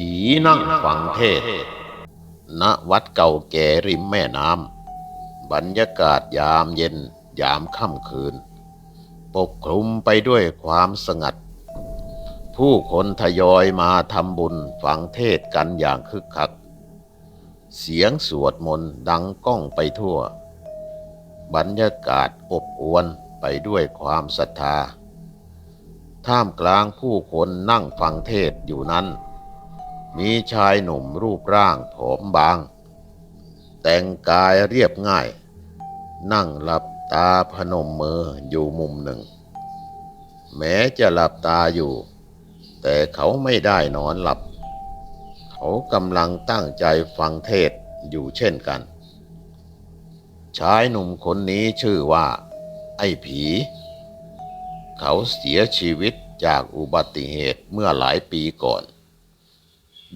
ผีนั่งฟังเทศ ณวัดเก่าแก่ริมแม่น้ำบรรยากาศยามเย็นยามค่ำคืน ปกคลุมไปด้วยความสงัด ผู้คนทยอยมาทำบุญฟังเทศกันอย่างคึกคัก เสียงสวดมนต์ดังก้องไปทั่ว บรรยากาศอบอวลไปด้วยความศรัทธาท่ามกลางผู้คนนั่งฟังเทศอยู่นั้น มีชายหนุ่มรูปร่างผอมบาง แต่งกายเรียบง่าย นั่งหลับตาพนมมืออยู่มุมหนึ่ง แม้จะหลับตาอยู่ แต่เขาไม่ได้นอนหลับ เขากำลังตั้งใจฟังเทศอยู่เช่นกัน ชายหนุ่มคนนี้ชื่อว่า ไอ้ผี เขาเสียชีวิตจากอุบัติเหตุเมื่อหลายปีก่อน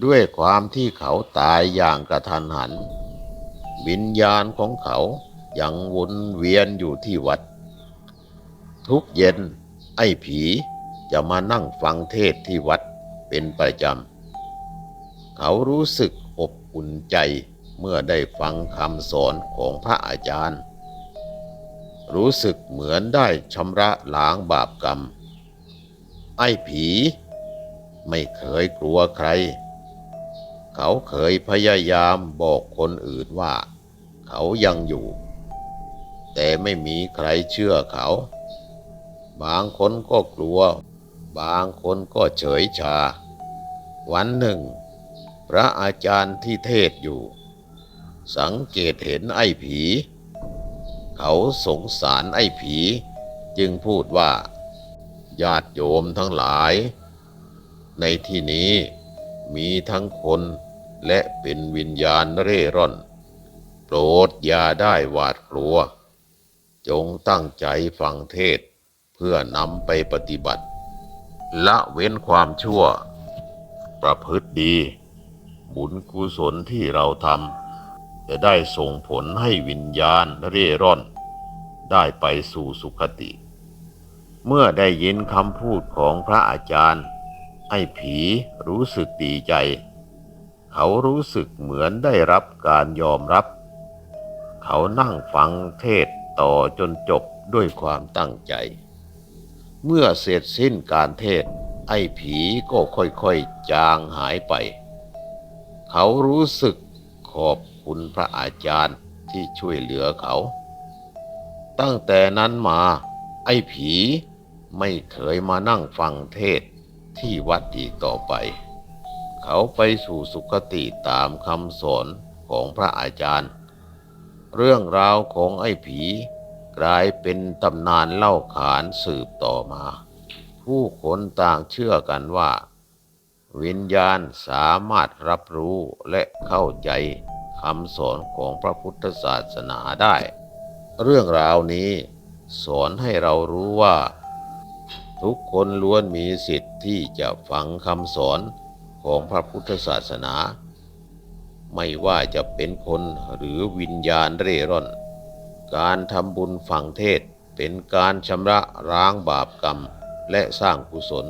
ด้วยความที่เขาตายอย่างกระทันหัน วิญญาณของเขายังวนเวียนอยู่ที่วัด ทุกเย็นไอ้ผีจะมานั่งฟังเทศที่วัดเป็นประจำ เขารู้สึกอบอุ่นใจเมื่อได้ฟังคำสอนของพระอาจารย์ รู้สึกเหมือนได้ชำระล้างบาปกรรม ไอ้ผีไม่เคยกลัวใคร เขาเคยพยายามบอกคนอื่นว่า เขายังอยู่ แต่ไม่มีใครเชื่อเขา บางคนก็กลัว บางคนก็เฉยชา วันหนึ่ง พระอาจารย์ที่เทศอยู่ สังเกตเห็นไอ้ผี เขาสงสารไอ้ผี จึงพูดว่า ญาติโยมทั้งหลาย ในที่นี้ มีทั้งคนและเป็นวิญญาณเร่ร่อน โปรดอย่าได้หวาดกลัว จงตั้งใจฟังเทศเพื่อนำไปปฏิบัติ ละเว้นความชั่ว ประพฤติดี บุญกุศลที่เราทำจะได้ส่งผลให้วิญญาณเร่ร่อน ได้ไปสู่สุคติ เมื่อได้ยินคำพูดของพระอาจารย์ ไอ้ผีรู้สึกดีใจ เขารู้สึกเหมือนได้รับการยอมรับ เขานั่งฟังเทศต่อจนจบด้วยความตั้งใจ เมื่อเสร็จสิ้นการเทศ ไอ้ผีก็ค่อยๆจางหายไป เขารู้สึกขอบคุณพระอาจารย์ที่ช่วยเหลือเขา ตั้งแต่นั้นมาไอ้ผีไม่เคยมานั่งฟังเทศ ที่วัดอีกต่อไป เขาไปสู่สุคติตามคำสอนของพระอาจารย์ เรื่องราวของไอ้ผีกลายเป็นตำนานเล่าขานสืบต่อมา ผู้คนต่างเชื่อกันว่า วิญญาณสามารถรับรู้และเข้าใจคำสอนของพระพุทธศาสนาได้ เรื่องราวนี้สอนให้เรารู้ว่า ทุกคนล้วนมีสิทธิ์ที่จะฟังคำสอนของพระพุทธศาสนา ไม่ว่าจะเป็นคนหรือวิญญาณเร่ร่อน การทำบุญฝังเทศเป็นการชำระล้างบาปกรรมและสร้างกุศล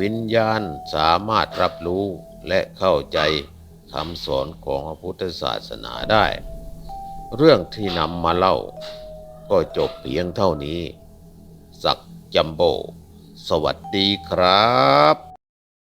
วิญญาณสามารถรับรู้และเข้าใจคำสอนของพระพุทธศาสนาได้ เรื่องที่นำมาเล่า ก็จบเพียงเท่านี้ สัก จัมโบ สวัสดีครับ